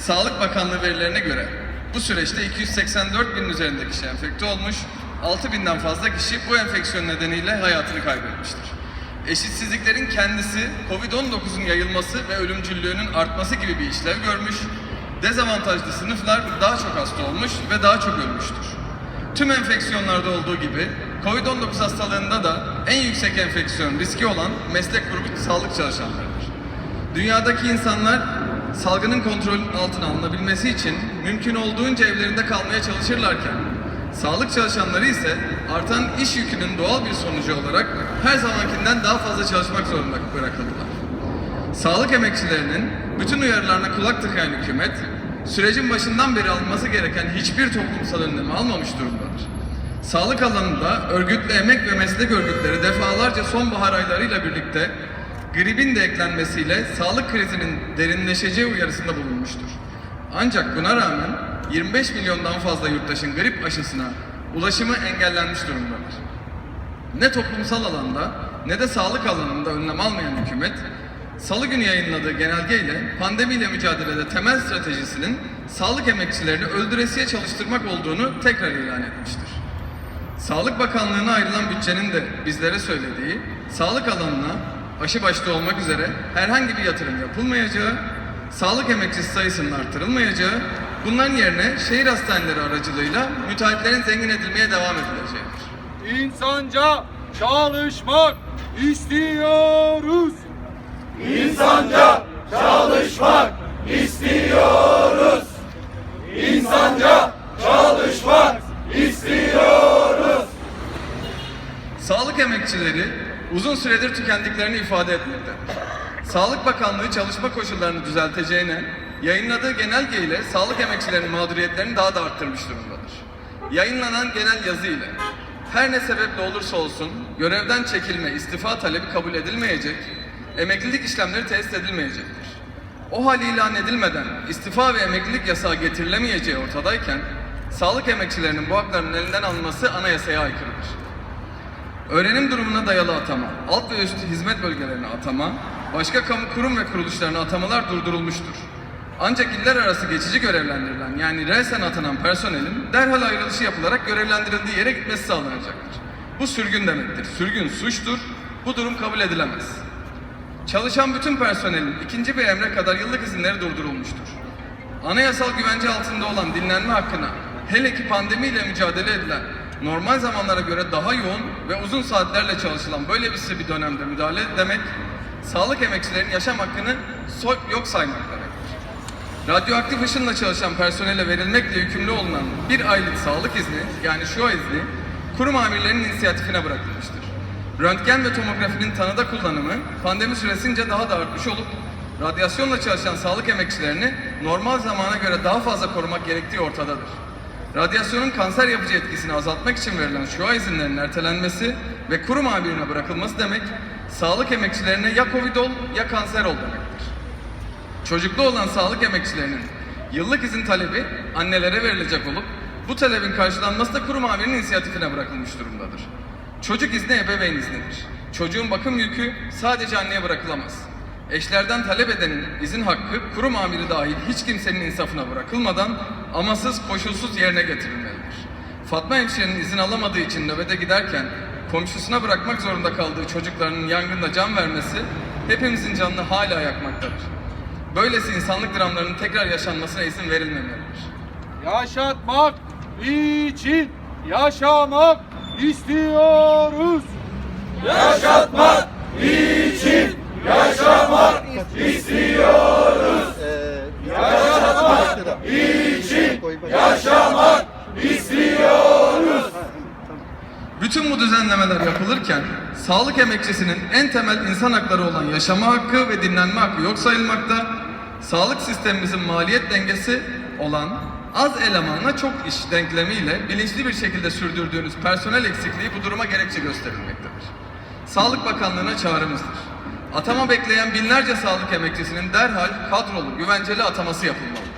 Sağlık Bakanlığı verilerine göre bu süreçte 284 binin üzerinde kişi enfekte olmuş, 6 binden fazla kişi bu enfeksiyon nedeniyle hayatını kaybetmiştir. Eşitsizliklerin kendisi COVID-19'un yayılması ve ölümcüllüğünün artması gibi bir işlev görmüş, dezavantajlı sınıflar daha çok hasta olmuş ve daha çok ölmüştür. Tüm enfeksiyonlarda olduğu gibi COVID-19 hastalığında da en yüksek enfeksiyon riski olan meslek grubu sağlık çalışanlarıdır. Dünyadaki insanlar salgının kontrolün altına alınabilmesi için mümkün olduğunca evlerinde kalmaya çalışırlarken sağlık çalışanları ise artan iş yükünün doğal bir sonucu olarak her zamankinden daha fazla çalışmak zorunda bırakıldılar. Sağlık emekçilerinin bütün uyarılarına kulak tıkayan hükümet, sürecin başından beri alınması gereken hiçbir toplumsal önlemi almamış durumdadır. Sağlık alanında örgütlü emek ve meslek örgütleri defalarca sonbahar aylarıyla birlikte gripin de eklenmesiyle sağlık krizinin derinleşeceği uyarısında bulunmuştur. Ancak buna rağmen 25 milyondan fazla yurttaşın grip aşısına ulaşımı engellenmiş durumdadır. Ne toplumsal alanda ne de sağlık alanında önlem almayan hükümet, Salı günü yayınladığı genelgeyle pandemiyle mücadelede temel stratejisinin sağlık emekçilerini öldüresiye çalıştırmak olduğunu tekrar ilan etmiştir. Sağlık Bakanlığı'na ayrılan bütçenin de bizlere söylediği, sağlık alanına aşı başta olmak üzere herhangi bir yatırım yapılmayacağı, sağlık emekçisi sayısının artırılmayacağı, bunların yerine şehir hastaneleri aracılığıyla müteahhitlerin zengin edilmeye devam edileceğidir. İnsanca çalışmak istiyoruz. İnsanca çalışmak istiyoruz. İnsanca çalışmak istiyoruz. Sağlık emekçileri uzun süredir tükendiklerini ifade etmektedir. Sağlık Bakanlığı çalışma koşullarını düzelteceğine, yayınladığı genelgeyle sağlık emekçilerinin mağduriyetlerini daha da arttırmış durumdadır. Yayınlanan genel yazı ile her ne sebeple olursa olsun görevden çekilme, istifa talebi kabul edilmeyecek, emeklilik işlemleri tesis edilmeyecektir. O hal ilan edilmeden istifa ve emeklilik yasağı getirilemeyeceği ortadayken, sağlık emekçilerinin bu haklarının elinden alınması anayasaya aykırıdır. Öğrenim durumuna dayalı atama, alt ve üst hizmet bölgelerine atama, başka kamu kurum ve kuruluşlarına atamalar durdurulmuştur. Ancak iller arası geçici görevlendirilen yani resen atanan personelin derhal ayrılışı yapılarak görevlendirildiği yere gitmesi sağlanacaktır. Bu sürgün demektir. Sürgün suçtur. Bu durum kabul edilemez. Çalışan bütün personelin ikinci bir emre kadar yıllık izinleri durdurulmuştur. Anayasal güvence altında olan dinlenme hakkına hele ki pandemiyle mücadele edilen normal zamanlara göre daha yoğun ve uzun saatlerle çalışılan böyle bir bir dönemde müdahale demek sağlık emekçilerinin yaşam hakkını so- yok saymak demektir. Radyoaktif ışınla çalışan personele verilmekle yükümlü olunan bir aylık sağlık izni yani şu izni kurum amirlerinin inisiyatifine bırakılmıştır. Röntgen ve tomografinin tanıda kullanımı pandemi süresince daha da artmış olup radyasyonla çalışan sağlık emekçilerini normal zamana göre daha fazla korumak gerektiği ortadadır. Radyasyonun kanser yapıcı etkisini azaltmak için verilen şu izinlerin ertelenmesi ve kurum amirine bırakılması demek sağlık emekçilerine ya Covid ol ya kanser ol demektir. Çocuklu olan sağlık emekçilerinin yıllık izin talebi annelere verilecek olup bu talebin karşılanması da kurum amirinin inisiyatifine bırakılmış durumdadır. Çocuk izni ebeveyn iznidir. Çocuğun bakım yükü sadece anneye bırakılamaz. Eşlerden talep edenin izin hakkı kurum amiri dahil hiç kimsenin insafına bırakılmadan amasız koşulsuz yerine getirilmelidir. Fatma hemşirenin izin alamadığı için nöbete giderken komşusuna bırakmak zorunda kaldığı çocuklarının yangında can vermesi hepimizin canını hala yakmaktadır. Böylesi insanlık dramlarının tekrar yaşanmasına izin verilmemelidir. Yaşatmak için yaşamak istiyoruz. Yaşatmak için yaşamak istiyoruz. Yaşatmak için yaşamak istiyoruz. Bütün bu düzenlemeler yapılırken sağlık emekçisinin en temel insan hakları olan yaşama hakkı ve dinlenme hakkı yok sayılmakta, sağlık sistemimizin maliyet dengesi olan az elemanla çok iş denklemiyle bilinçli bir şekilde sürdürdüğünüz personel eksikliği bu duruma gerekçe gösterilmektedir. Sağlık Bakanlığı'na çağrımızdır. Atama bekleyen binlerce sağlık emekçisinin derhal kadrolu, güvenceli ataması yapılmalıdır.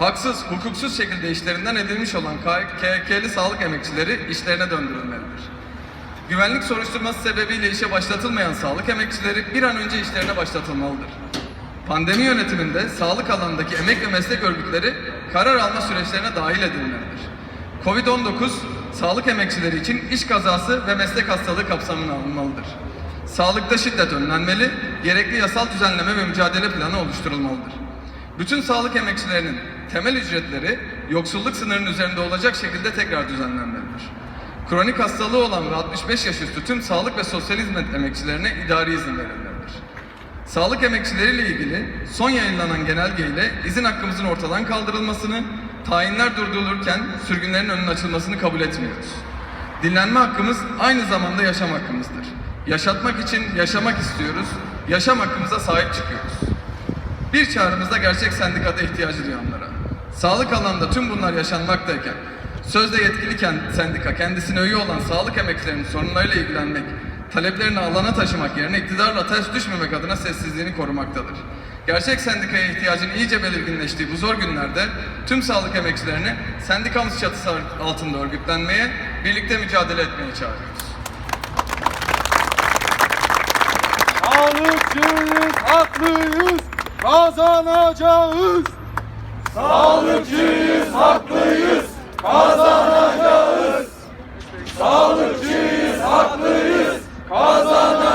Haksız, hukuksuz şekilde işlerinden edilmiş olan KK'li sağlık emekçileri işlerine döndürülmelidir. Güvenlik soruşturması sebebiyle işe başlatılmayan sağlık emekçileri bir an önce işlerine başlatılmalıdır. Pandemi yönetiminde sağlık alanındaki emek ve meslek örgütleri karar alma süreçlerine dahil edilmelidir. Covid-19 sağlık emekçileri için iş kazası ve meslek hastalığı kapsamına alınmalıdır. Sağlıkta şiddet önlenmeli, gerekli yasal düzenleme ve mücadele planı oluşturulmalıdır. Bütün sağlık emekçilerinin temel ücretleri yoksulluk sınırının üzerinde olacak şekilde tekrar düzenlenmelidir. Kronik hastalığı olan ve 65 yaş üstü tüm sağlık ve sosyal hizmet emekçilerine idari izin verilmelidir. Sağlık emekçileriyle ilgili son yayınlanan genelgeyle izin hakkımızın ortadan kaldırılmasını, tayinler durdurulurken sürgünlerin önünün açılmasını kabul etmiyoruz. Dinlenme hakkımız aynı zamanda yaşam hakkımızdır. Yaşatmak için yaşamak istiyoruz, yaşam hakkımıza sahip çıkıyoruz. Bir çağrımızda gerçek sendikata ihtiyacı duyanlara. Sağlık alanında tüm bunlar yaşanmaktayken, sözde yetkili sendika kendisine üye olan sağlık emekçilerinin sorunlarıyla ilgilenmek, taleplerini alana taşımak yerine iktidarla ters düşmemek adına sessizliğini korumaktadır. Gerçek sendikaya ihtiyacın iyice belirginleştiği bu zor günlerde tüm sağlık emekçilerini sendikamız çatısı altında örgütlenmeye, birlikte mücadele etmeye çağırıyoruz. Sağlıkçıyız, haklıyız, kazanacağız. Sağlıkçıyız, haklıyız, kazanacağız.